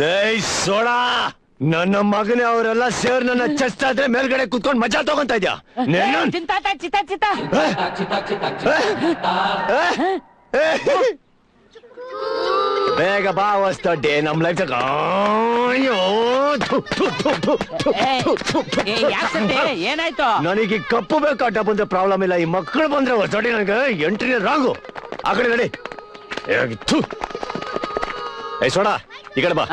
ಲೈ ಸೋಡಾ ನನ್ನ ಮಗನೇ ಅವರೆಲ್ಲ ಸೇರ್ ನನ್ನ ಚಸ್ತಾ ಆದ್ರೆ ಮೇಲ್ಗಡೆ ಕುತ್ಕೊಂಡ್ ಮಜಾ ತಗೊಂತ ಇದ್ಯಾ? ಬೇಗ ಬಾ ಹೊಸ್ತಡ್ಡಿ ನಮ್ ಲೈಫ್? ಏನಾಯ್ತು? ನನಗೆ ಕಪ್ಪು ಬೇಕು ಅಡ್ಡ ಬಂದ್ರೆ ಪ್ರಾಬ್ಲಮ್ ಇಲ್ಲ. ಈ ಮಕ್ಕಳು ಬಂದ್ರೆ ಹೊಸಡಿ ನನಗೆ ಎಂಟ್ರಿ ರಾಗು. ಆ ಕಡೆ ನಡಿ. ಏ ಸೋಡಾ ಈ ಕಡೆ ಬಾ.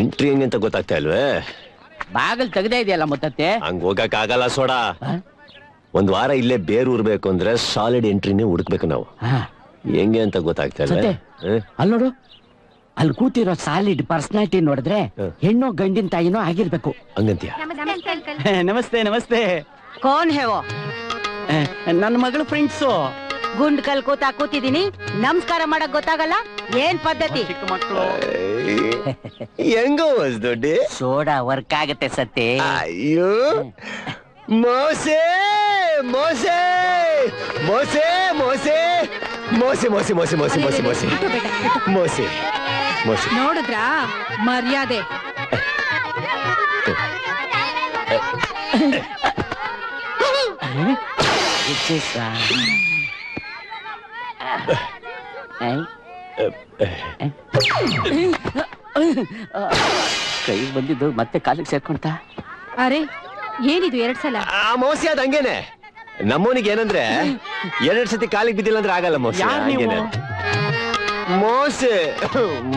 ಎಂಟ್ರಿ ಹೆಂಗೆ ಅಂತ ಗೊತ್ತಾಗ್ತಾ ಇಲ್ವೇ? ಬಾಗಲ್ ತೆಗ್ದೇ ಇದೆಯಲ್ಲ ಮತ್ತೆ ಹಂಗ್ ಹೋಗಕ್ ಆಗಲ್ಲ ಸೋಡ ಒಂದ್ ವಾರ ಇಲ್ಲೇ ಬೇರೂರ್ಬೇಕು ಅಂದ್ರೆ ಸಾಲಿಡ್ ಎಂಟ್ರಿನೇ ಹುಡುಕ್ಬೇಕು ನಾವು. ಹೆಂಗೆ ಅಂತ ಗೊತ್ತಾಗ್ತಾ ಇಲ್ಲ ಸತ್ಯ. ಅಲ್ಲಿ ನೋಡು. ಅಲ್ಲಿ ಕೂತಿರೋ ಸಾಲಿಡ್ ಪರ್ಸನಾಲಿಟಿ ನೋಡಿದ್ರೆ ಹೆಣ್ಣು ಗಂಡಿನ ತಾಯಿನೋ ಆಗಿರ್ಬೇಕು. ಹಂಗಂತೀಯ? ನಮಸ್ತೆ ನಮಸ್ತೆ ಕೋನ್ ಹೇವೋ? ನನ್ನ ಮಗಳು ಫ್ರೆಂಡ್ಸು ಗುಂಡ್ ಕಲ್ ಕೂತಾ ಕೂತಿದೀನಿ ನಮಸ್ಕಾರ ಮಾಡಕ್ ಗೊತ್ತಾಗಲ್ಲ ಏನ್ ಪದ್ಧತಿ? ಚಿಕ್ಕ ಮಕ್ಕಳು ಹೆಂಗೋ ಸೋಡಾ ವರ್ಕ್ ಆಗತ್ತೆ ಸತ್ತೆ. ಅಯ್ಯೋ ಮೋಸೆ ಮೋಸೆ ಮೋಸೆ ಮೋಸೆ ಮೋಸೆ ಮೋಸೆ ಮೋಸೆ ಮೋಸೆ ಮೋಸೆ ಮೋಸೆ ಮೋಸೆ ಮೋಸೆ. ನೋಡಿದ್ರ? ಮರ್ಯಾದೆ. ಕೈ ಬಂದಿದ್ದು ಮತ್ತೆ ಕಾಲಿಗೆ ಸೇರ್ಕೊಂತ ಅರೆ ಏನಿದು ಎರಡ್ ಸಲ? ಆ ಮೋಸೆ ಅದ್ ಹಂಗೇನೆ. ನಮ್ಮವನಿಗೆ ಏನಂದ್ರೆ ಎರಡ್ ಸತಿ ಕಾಲಿಗೆ ಬಿದ್ದಿಲ್ಲ ಅಂದ್ರೆ ಆಗಲ್ಲ ಮೋಸಿ? ಹಂಗೇನೆ. ಮೋಸೆ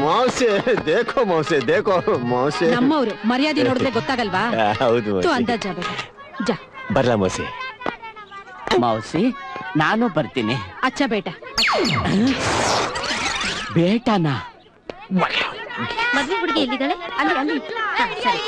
ಮೋಸೆ ದೇಖೋ ಮೋಸೆ ದೇಖೋ ಮೋಸೆ ನಮ್ಮವರು ಮರ್ಯಾದೆ ನೋಡಿದ್ರೆ ಗೊತ್ತಾಗಲ್ವಾ? ಹೌದು. ಅಂದಾಜ ಜಾ. ಬರ್ಲಾ ಮೋಸೆ ಮೌಸಿ ನಾನು ಬರ್ತೀನಿ ಅಚ್ಚ ಬೇಟ ಬೇಟನಾ ಮದ್ವೆ ಹುಡುಗಿ ಎಲ್ಲಿದ್ದಾಳೆ ಅಲ್ಲಿ ಅಲ್ಲಿ ಹಾ, ಸರಿ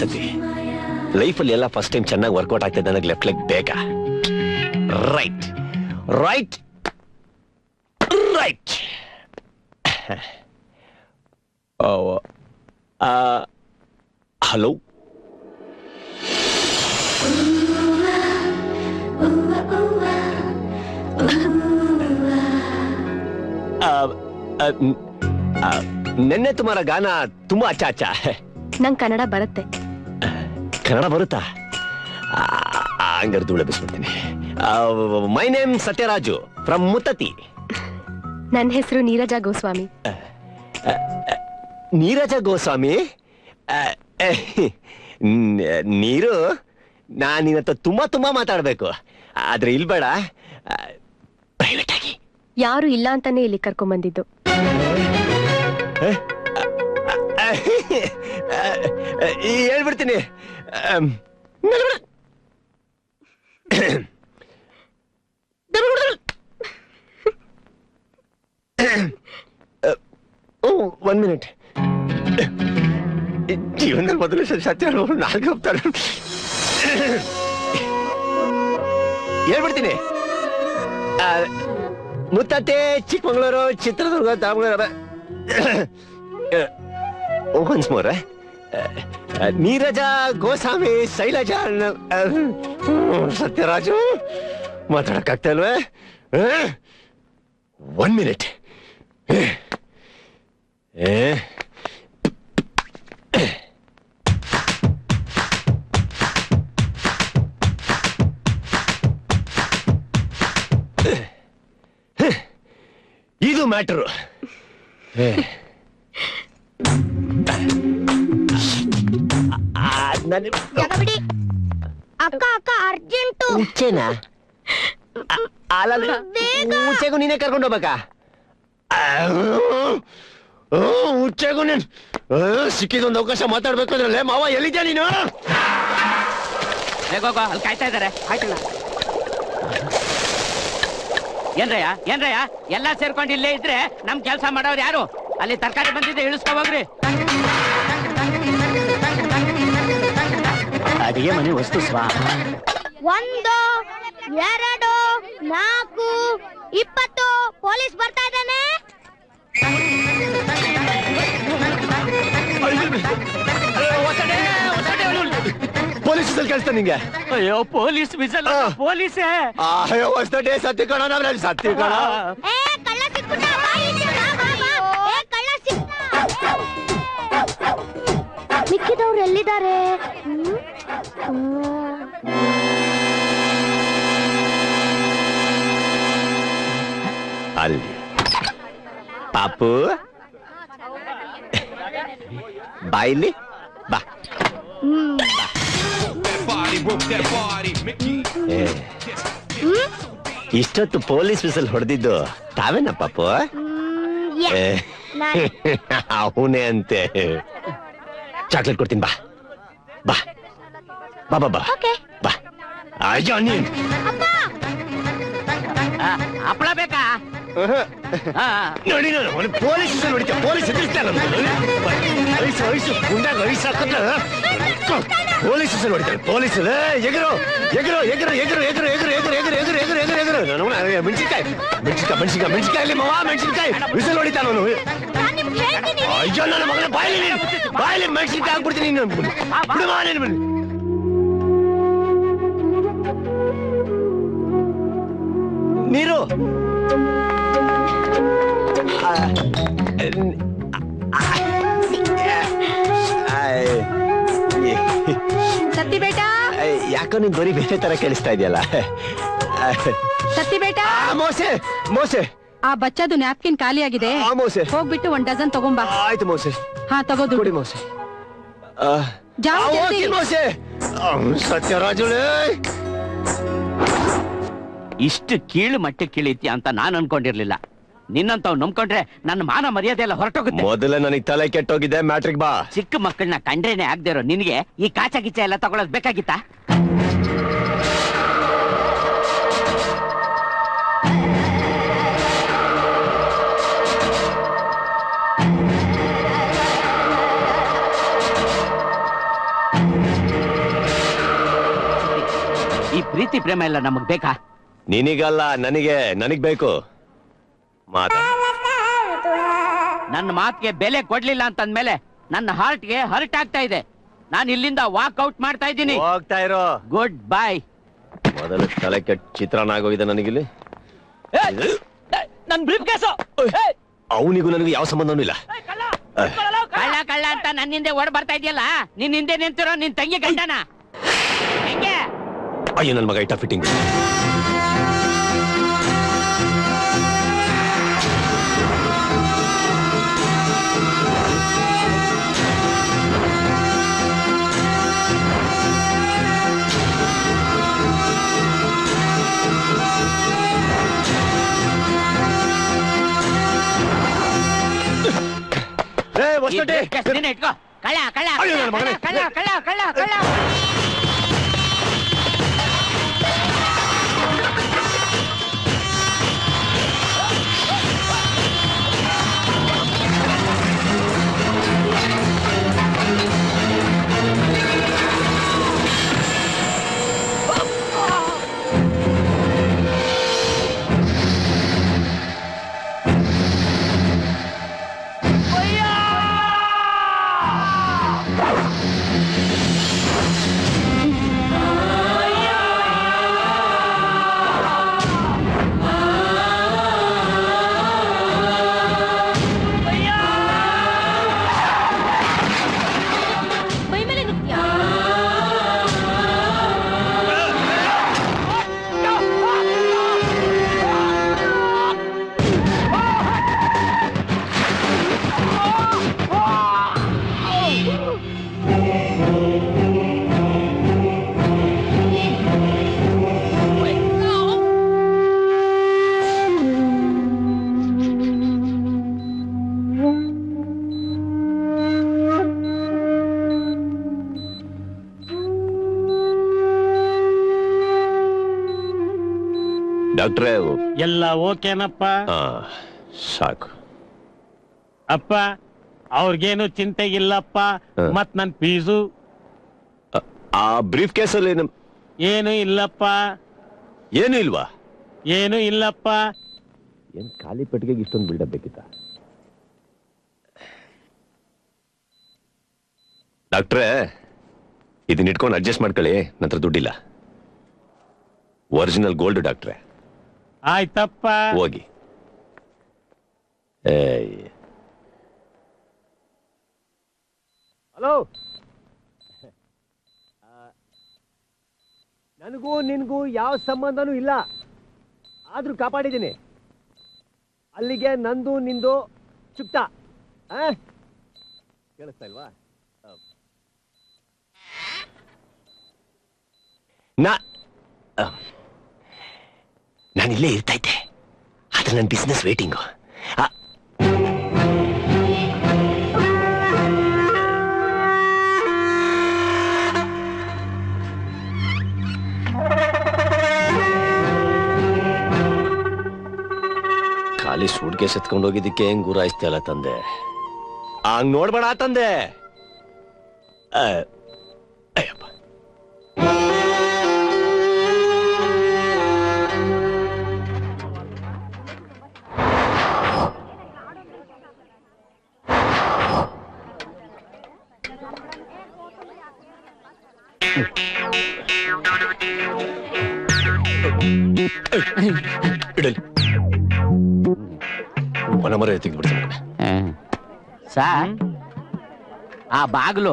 ಸತಿ. ಲೈಫಲ್ಲಿ ಎಲ್ಲ ಫಸ್ಟ್ ಟೈಮ್ ಚೆನ್ನಾಗಿ ವರ್ಕೌಟ್ ಆಗ್ತದೆ ನನಗೆ ಲೆಫ್ಟ್ ಲೆಗ್ ಬೇಕಾ? ರೈಟ್ ರೈಟ್ ರೈಟ್ ಹಲೋ ನೆನ್ನೆ ತುಮಾರ ಗಾನ ತುಂಬಾ ಅಚ್ಚ ಅಚ್ಚ. ನಂಗ್ ಕನ್ನಡ ಬರುತ್ತೆ. ಕನ್ನಡ ಬರುತ್ತಾ? ಹಂಗಾರೆ ಧೂಳ ಬಿಸ್ಬಿಡ್ತೀನಿ. My name Satyaraju from ಮುತ್ತತಿ. ನನ್ನ ಹೆಸರು ನೀರಜ ಗೋಸ್ವಾಮಿ. ನೀರಜ ಗೋಸ್ವಾಮಿ? ನೀರು? ನಾನು ನಿನ್ನ ಹತ್ರ ತುಂಬಾ ತುಂಬಾ ಮಾತಾಡ್ಬೇಕು. ಆದ್ರೆ ಇಲ್ಬೇಡ ಪ್ರೈವೇಟ್ ಆಗಿ. ಯಾರು ಇಲ್ಲ ಅಂತಾನೆ ಇಲ್ಲಿ ಕರ್ಕೊಂಡ್ ಬಂದಿದ್ದು ಹೇಳ್ಬಿಡ್ತೀನಿ. ಒನ್ ಮಿನಿಟ್ ಜೀವನದಲ್ಲಿ ಮೊದಲು ಸತ್ಯ ನಾಲ್ಕು ಹೋಗ್ತಾರೆ ಹೇಳ್ಬಿಡ್ತೀನಿ ಮುತ್ತತ್ತೆ ಚಿಕ್ಕಮಗಳೂರು ಚಿತ್ರದುರ್ಗ ದಾವಣಗೆರೆ ಒನ್ಸ್ ಮೋರ್ ನೀರಜ ಗೋಸ್ವಾಮಿ ಶೈಲಜಾ ನ- ಆ, ಹ್ಮ್, ಸತ್ಯರಾಜು ಮಾತಾಡಕ್ಕಾಗ್ತಾ ಇಲ್ವೇ ಒನ್ ಮಿನಿಟ್ ಇದು ಮ್ಯಾಟರು ನನ್ ಜಾಗ ಬಿಡಿ? ಅಕ್ಕ ಅಕ್ಕ ಅರ್ಜೆಂಟು. ಹುಚ್ಚೆನಾ ಅಲ್ಲ ಹುಚ್ಚೆಗೂ ನೀನೇ ಕರ್ಕೊಂಡು ಹೋಗ್ಬೇಕಾ? ಹುಚ್ಚೆಗೂ ನೀನ್ ಸಿಕ್ಕಿದೊಂದು ಅವಕಾಶ ಮಾತಾಡ್ಬೇಕು ಅಂದ್ರೆ ಮಾವ ಎಲ್ಲಿದ್ಯಾ ನೀನು? ಬೇಗೋಗೋ ಅಲ್ಲಿ ಕಾಯ್ತಾ ಇದಾರೆ ಆಯ್ತಲ್ಲ ಏನ್ರಯ್ಯ ಏನ್ರಯ್ಯ? ಎಲ್ಲಾ ಸೇರ್ಕೊಂಡು ಇಲ್ಲೇ ಇದ್ರೆ ನಮ್ ಕೆಲ್ಸ ಮಾಡೋರು ಯಾರು? ಅಲ್ಲಿ ತರಕಾರಿ ಬಂದಿದ್ದೆ ಇಳಿಸ್ಕೊ ಹೋಗ್ರಿ. ಅಡಿಗೆ ಮನೆ ವಸ್ತು ಸ್ವಾಹ ಒಂದು ಎರಡು ನಾಲ್ಕು ಇಪ್ಪತ್ತು. ಪೊಲೀಸ್ ಬರ್ತಾ ಇದ್ದಾನೆ. ಪೊಲೀಸ್ ಕಳಿಸ್ತಾ ನಿಂಗೆ? ಅಯ್ಯೋ ಪೊಲೀಸ್ ಬಿಸಲ್ ಆ. ಪೊಲೀಸೇ? ಅಯ್ಯೋ ಹೊಸ್ತಡೆ ಸತ್ಯ ಕಣ ನಾವ್ ಸತ್ಯ ಕಣ. ಏ ಕಳ್ಳ ಸಿಕ್ಬಿಟ್ಟ ಬಾ ಇಲ್ಲಿ, ಬಾ, ಬಾ, ಬಾ. ಏ ಕಳ್ಳ ಸಿಕ್ತ ಮಿಕ್ಕಿದವ್ರು ಎಲ್ಲಿದ್ದಾರೆ? ಅಲ್ಲಿ. ಪಾಪು. ಬಾಯ್ಲಿ. ಬಾ. ಇಷ್ಟೊತ್ತು ಪೊಲೀಸ್ ವಿಸಲ್ ಹೊಡೆದಿದ್ದು ತಾವೇನ ಪಾಪು? ಅವನೇ ಅಂತೆ. ಚಾಕ್ಲೇಟ್ ಕೊಡ್ತೀನಿ ಬಾ. ಬಾ. ಬಾ ಬಾ ಬಾ ಓಕೆ ಬಾ ಅಯ್ಯೋ ನೀನ್ ಹಪ್ಪಳ ಬೇಕಾ ಆ, ನೋಡಿ ನಾನು ಅವನು ಪೊಲೀಸ್ ವಿಸಲ್ ಹೊಡಿತ ಪೊಲೀಸ್ ಎದುರಿಸ್ತಾರ ಐಸು ಐಸು ಗುಂಡಾಗ ಐಸು ಹಾಕಿದ್ರ ಪೊಲೀಸ್ ವಿಸಲ್ ಹೊಡಿತಾರೆ ಪೊಲೀಸ್ ಎಗರು ಎಗರು ಎಗರು ಎಗರು ಎಗರು ಎಗರು ಎಗರು ಎಗರು ಎಗರು ಎಗರು ಎಗರು ಎಗರು ನಾನು ಮೆಣಸಿನ್ಕಾಯಿ ಮೆಣಸಿನ್ಕಾಯಿ ಮೆಣಸಿನ್ಕಾಯಿ ಮೆಣಸಿನ್ಕಾಯಿ ಮಾವ ಮೆಣಸಿನ್ಕಾಯಿ ವಿಸಲ್ ಹೊಡಿತಾನ ಅವನು ನಾನು ನಿಮ್ಗೆ ಹೇಳ್ತೀನಿ ಅಯ್ಯೋ ನನ್ನ ಮಗನ ಬಾಯಲ್ಲಿ ನೀನು ಬಾಯಲ್ಲಿ ಮೆಣಸಿನ್ಕಾಯಿ ಹಾಕ್ಬಿಡ್ತೀನಿ ನೀನು ಬಿಡು ಮಾ ನೀನು ಬಿಡು. ನೀರು ಆ, ಆ, ಆ, ಸತ್ತಿ ಬೇಟಾ ಆ, ಯಾಕೋ ನೀನ್ ಬರೀ ಬೇರೆ ತರ ಕೇಳಿಸ್ತಾ ಇದೆಯಲ್ಲ? ಸತ್ತಿ ಬೇಟಾ? ಮೋಸೆ ಮೋಸೆ। ಆ ಬಚ್ಚದು ನ್ಯಾಪ್ಕಿನ್ ಖಾಲಿಯಾಗಿದೆ. ಆ ಮೋಸೆ। ಹೋಗ್ಬಿಟ್ಟು ಒಂದ್ ಡಜನ್ ತಗೊಂಬಾ. ಆಯ್ತು ಮೋಸೆ. ಹಾ ತಗೋ ಕೊಡಿ ದುಡ್ಡು ಮೋಸೆ. ಆ, ಜಾವ ಆ, ಜಲ್ದಿ. ಓಕೆ ಮೋಸೆ. ಅವ್ನು ಸತ್ಯರಾಜುಳೇ ಇಷ್ಟು ಕೀಳು ಮಟ್ಟಕ್ಕೆ ಕೀಳೈತಿ ಅಂತ ನಾನ್ ಅನ್ಕೊಂಡಿರ್ಲಿಲ್ಲ. ನಿನ್ನಂತವ್ ನಂಬ್ಕೊಂಡ್ರೆ ನನ್ನ ಮಾನ ಮರ್ಯಾದೆ ಎಲ್ಲ ಹೊರಟೋಗುತ್ತೆ. ಮೊದಲೇ ನನಗ್ ತಲೆ ಕೆಟ್ಟೋಗಿದೆ ಮ್ಯಾಟ್ರಿಕ್ ಬಾ. ಚಿಕ್ಕ ಮಕ್ಕಳನ್ನ ಕಂಡ್ರೇನೆ ಆಗದೆ ಇರೋ ನಿನಗೆ ಈ ಕಾಚ ಗಿಚ್ಚ ಎಲ್ಲ ತಗೊಳೋದ್ ಬೇಕಾಗಿತ್ತಾ? ಈ ಪ್ರೀತಿ ಪ್ರೇಮ ಎಲ್ಲ ನಮಗ್ ಬೇಕಾ? ನಿನಗಲ್ಲ ನನಗೆ ನನಗ್ ಬೇಕು. ಮಾತಾ. ನನ್ನ ಮಾತಿಗೆ ಬೆಲೆ ಕೊಡ್ಲಿಲ್ಲ ಅಂತಂದ್ಮೇಲೆ ನನ್ನ ಹಾರ್ಟ್ಗೆ ಹರ್ಟ್ ಆಗ್ತಾ ಇದೆ. ನಾನು ಇಲ್ಲಿಂದ ವಾಕ್ ಔಟ್ ಮಾಡ್ತಾ ಇದ್ದೀನಿ. ಹೋಗ್ತಾ ಇರೋ. ಗುಡ್ ಬಾಯ್ ಮೊದಲು ತಲೆ ಕೆಟ್ಟ ಚಿತ್ರಾನ ಆಗೋಗಿದೆ ನನಗಿಲ್ಲಿ. ನನ್ ಬ್ರೀಫ್ ಕೇಸು ಅವನಿಗೂ ನನಗೆ ಯಾವ ಸಂಬಂಧನೂ ಇಲ್ಲ. ಕಳ್ಳ ಕಳ್ಳ ಅಂತ ನನ್ನ ಹಿಂದೆ ಓಡ್ ಬರ್ತಾ ಇದೆಯಲ್ಲ? ನಿನ್ ಹಿಂದೆ ನಿಂತಿರೋ ನಿನ್ ತಂಗಿ ಗಂಡನ? ಹೆಂಗೆ ಅಯ್ಯೋ ನನ್ನ ಮಗ ಇಟ್ಟ ಫಿಟ್ಟಿಂಗ್ ಹೊಸ್ಕೋಟೆ ಕಳ್ಳ ಕಳ್ಳ ಕಳ್ಳ ಕಳ್ಳ ಕಳ್ಳ ಕಳ್ಳ. ಡಾಕ್ಟ್ರೇ ಎಲ್ಲ ಓಕೆನಪ್ಪ? ಆ, ಸಾಕು. ಅಪ್ಪ ಅವ್ರಿಗೇನು ಚಿಂತೆ ಇಲ್ಲಪ್ಪ ಮತ್ ನನ್ ಫೀಸು? ಆ ಬ್ರೀಫ್ ಕೇಸಲ್ಲಿ ನಮ್ ಏನು ಇಲ್ಲಪ್ಪ. ಏನು ಇಲ್ವಾ? ಏನು ಇಲ್ಲಪ್ಪ. ಏನ್ ಖಾಲಿ ಪೆಟ್ಟಿಗೆಗೆ ಇಷ್ಟೊಂದು ಬಿಲ್ಡಪ್ ಬೇಕಿತ್ತ? ಡಾಕ್ಟ್ರೇ ಇದನ್ನ ಇಟ್ಕೊಂಡು ಅಡ್ಜಸ್ಟ್ ಮಾಡ್ಕೊಳ್ಳಿ. ನಂತರ ದುಡ್ಡಿಲ್ಲ. ಒರಿಜಿನಲ್ ಗೋಲ್ಡ್ ಡಾಕ್ಟ್ರೇ. ಆಯ್ತಪ್ಪ. ಹೋಗಿ. ಹಲೋ. ನನಗೂ ನಿನಗೂ ಯಾವ ಸಂಬಂಧನೂ ಇಲ್ಲ. ಆದ್ರೂ ಕಾಪಾಡಿದ್ದೀನಿ. ಅಲ್ಲಿಗೆ ನಂದು ನಿಂದು ಚುಕ್ತ. ಆ? ಕೇಳಿಸ್ತಾ ಇಲ್ವಾ. ನಾ ಆ. ಇಲ್ಲೇ ಇರ್ತಾ ಇದ್ದೆ. ಆದ್ರೆ ನನ್ನ ಬಿಸ್ನೆಸ್ ವೇಟಿಂಗು ಖಾಲಿ ಸೂಡ್ಗೆ ಎತ್ಕೊಂಡು ಹೋಗಿದ್ದಕ್ಕೆ ಹೆಂಗ್ ಗುರಾಯಿಸ್ತಿಯಲ್ಲ ತಂದೆ? ಹಂಗ್ ನೋಡ್ಬೇಡ ತಂದೆ. ಇಡಲಿ. ಮನಮರ ತೆಗೆದ್ಬಿಡ್ತೀನಿ ಸಾರ್ ಆ ಬಾಗ್ಲು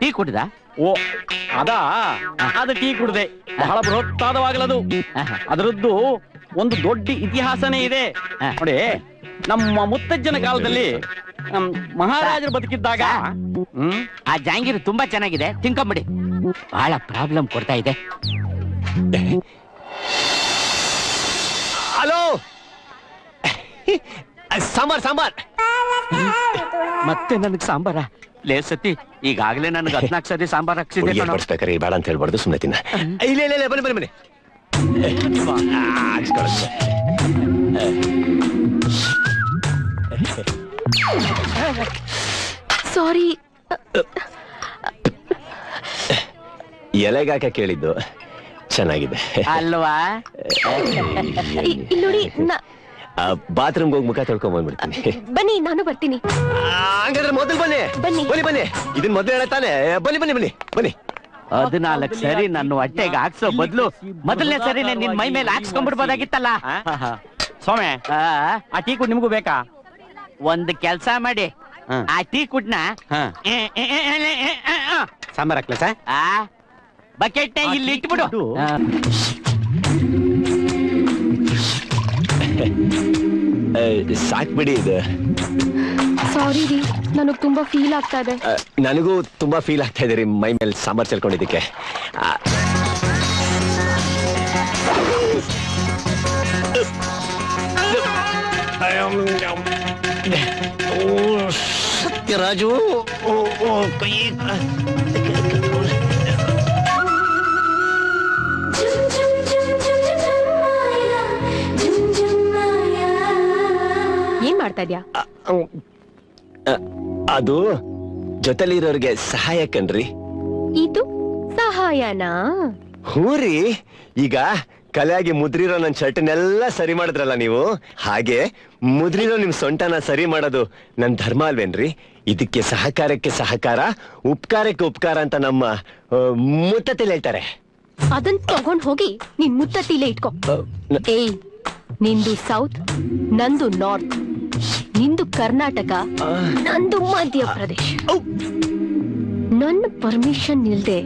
ಟೀ ಕುಡ್ದ? ಓ ಅದಾ? ಅದು ಟೀ ಕುಡ್ದೆ. ಬಹಳ ಬೃಹತ್ತಾದವಾಗಲದು. ಅದರದ್ದು ಒಂದು ದೊಡ್ಡ ಇತಿಹಾಸನೇ ಇದೆ. ನೋಡಿ ನಮ್ಮ ಮುತ್ತಜ್ಜನ ಕಾಲದಲ್ಲಿ ನಮ್ ಮಹಾರಾಜರು ಬದುಕಿದ್ದಾಗ ಹ್ಮ್? ಆ ಜಾಂಗೀರು ತುಂಬಾ ಚೆನ್ನಾಗಿದೆ. ತಿನ್ಕೊಂಬಿಡಿ. ಬಹಳ ಪ್ರಾಬ್ಲಮ್ ಕೊಡ್ತಾ ಇದೆ. ಹಲೋ? ಸಾಂಬಾರ್ ಸಾಂಬಾರ್. ಮತ್ತೆ ನನಗೆ ಸಾಂಬಾರ? ಲೇ ಸತಿ ಈಗಾಗಲೇ ನನಗೆ ಹದಿನಾಲ್ಕು ಸತಿ ಸಾಂಬಾರ್ ಹಾಕ್ಸಿದೆ ಕಣೋ. ಬಡಿಸ್ಬೇಕಾರೆ ಬೇಡ ಅಂತ ಹೇಳ್ಬಾರ್ದು ಸುಮ್ಮನೆ ತಿನ್ನ. ಇಲ್ಲ ಇಲ್ಲ ಇಲ್ಲ ಬನ್ನಿ ಬನ್ನಿ ಬನ್ನಿ. ಆ. ಸಾರಿ. ಎಲೆಗಾಕ ಕೇಳಿದ್ದು? ಚೆನ್ನಾಗಿದೆ. ಅಲ್ವಾ? ಇಲ್ಲಿ ನೋಡಿ ನಾ- ಬಾತ್ರೂಮ್ಗೆ ಹೋಗಿ ಮುಖ ತೊಳ್ಕೊಂಡ್ ಬಂದ್ಬಿಡ್ತೀನಿ. ಬನ್ನಿ ನಾನು ಬರ್ತೀನಿ. ಆ, ಹಂಗಾದ್ರೆ ಮೊದಲು ಬನ್ನಿ. ಬನ್ನಿ. ಬನ್ನಿ ಬನ್ನಿ. ಇದನ್ನ ಮೊದಲು ಹೇಳತ್ತಾನೆ ಬನ್ನಿ ಬನ್ನಿ ಬನ್ನಿ ಬನ್ನಿ. ಹದಿನಾಲ್ಕು ಸರಿ ನನ್ನ ಹೊಟ್ಟೆಗೆ ಹಾಕ್ಸೋ ಬದಲು ಮೊದಲನೇ ಸರಿ ನಿನ್ ಮೈ ಮೇಲೆ ಹಾಕ್ಸ್ಕೊಂಡ್ಬಿಡ್ಬೋದಾಗಿತ್ತಲ್ಲ? ಸ್ವಾಮಿ ಆ, ಆ ಟೀ ಕುಡ್ ನಿಮಗೂ ಬೇಕಾ? ಒಂದ್ ಕೆಲ್ಸ ಮಾಡಿ. ಹ. ಆ ಟೀ ಕುಡ್ನ ಹ. ಸಾಂಬಾರ್ ಹಾಕ್ಲ ಸರ್? ಆ ಬಕೆಟ್ ಇಲ್ಲಿ ಇಟ್ಬಿಡು. ಸಾಕ್ಬಿಡಿ ಇದು ಸಾರಿ ರೀ ನನಗ್ ತುಂಬಾ ಫೀಲ್ ಆಗ್ತಾ ಇದೆ. ಆ, ನನಗೂ ತುಂಬಾ ಫೀಲ್ ಆಗ್ತಾ ಇದೆ ರೀ ಮೈ ಮೇಲೆ ಸಾಂಬಾರ್ ಚೆಲ್ಕೊಂಡಿದ್ದಕ್ಕೆ. ಆ, ಓ, ಸತ್ಯರಾಜು ಓ, ಓ, ಕೈ. ಮಾಡ್ತಾ ಇದ್ಯಾ? ಅದು ಜೊತೆಲಿರೋರ್ಗೆ ಸಹಾಯ ಕಣ್ರಿ. ಇದು ಸಹಾಯನಾ? ಹೂರಿ ಈಗ ಕಲೆಯಾಗಿ ಮುದ್ರಿರೋ ನನ್ನ ಶರ್ಟ್ನೆಲ್ಲ ಸರಿ ಮಾಡಿದ್ರಲ್ಲ ನೀವು? ಹಾಗೆ ಮುದ್ರಿರೋ ನಿಮ್ ಸೊಂಟನ ಸರಿ ಮಾಡೋದು ನನ್ ಧರ್ಮ ಅಲ್ವೇನ್ರಿ? ಇದಕ್ಕೆ ಸಹಕಾರಕ್ಕೆ ಸಹಕಾರ ಉಪಕಾರಕ್ಕೆ ಉಪಕಾರ ಅಂತ ನಮ್ಮ ಮುತ್ತತಿ ಹೇಳ್ತಾರೆ. ಅದನ್ ತಗೊಂಡ್ ಹೋಗಿ ನಿನ್ ಮುತ್ತತಿಲೆ ಇಟ್ಕೋ. ಏಯ್ ನಿಂದು ಸೌತ್ ನಂದು ನಾರ್ತ್. ಕರ್ನಾಟಕ ನಂದು ಮಧ್ಯಪ್ರದೇಶ ನನ್ನ ಪರ್ಮಿಷನ್ ಇಲ್ದೆ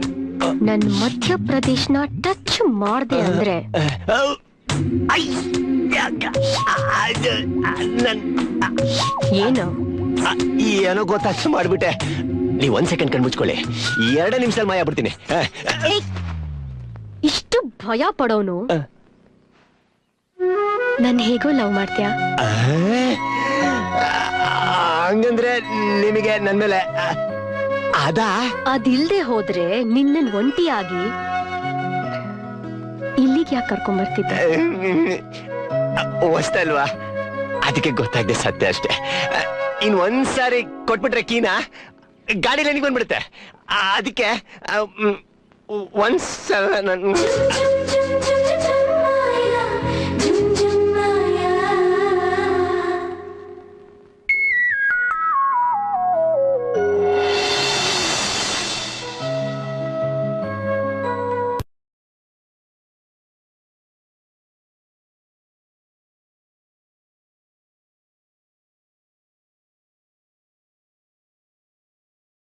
ನನ್ ಮಧ್ಯಪ್ರದೇಶನ ಟಚ್ ಮಾಡ್ದೆ ಅಂದ್ರೆ ಏನು? ಏನೋ ಗೊತ್ತಾಗ್ತ ಮಾಡ್ಬಿಟ್ಟೆ. ನೀವ್ ಒಂದ್ ಸೆಕೆಂಡ್ ಕಣ್ ಮುಚ್ಕೊಳ್ಳಿ. ಎರಡೇ ನಿಮಿಷದಲ್ಲಿ ಮಾಯ ಬಿಡ್ತೀನಿ ಇಷ್ಟು ಭಯ ಪಡೋನು. ನನ್ ಹೇಗೋ ಲವ್ ಮಾಡ್ತೀಯಾ? ಹಂಗಂದ್ರೆ ನಿಮಗೆ ನನ್ ಮೇಲೆ ಅದ? ಅದಾ ಅದಿಲ್ದೆ ಹೋದ್ರೆ ನಿನ್ನನ್ ಒಂಟಿಯಾಗಿ ಇಲ್ಲಿಗೆ ಯಾಕೆ ಕರ್ಕೊಂಡ್ ಬರ್ತಿದ್ದೆ? ಹೊಸ್ತಲ್ವಾ ಅದಕ್ಕೆ ಗೊತ್ತಾಗ್ದೆ ಸತ್ಯ ಅಷ್ಟೇ. ಇನ್ ಒಂದ್ಸಾರಿ ಕೊಟ್ಬಿಟ್ರೆ ಕೀನಾ ಗಾಡಿ ಲೈನಿಗೆ ಬಂದ್ಬಿಡುತ್ತೆ ಅದಕ್ಕೆ ಒಂದ್ಸಲ ನನ್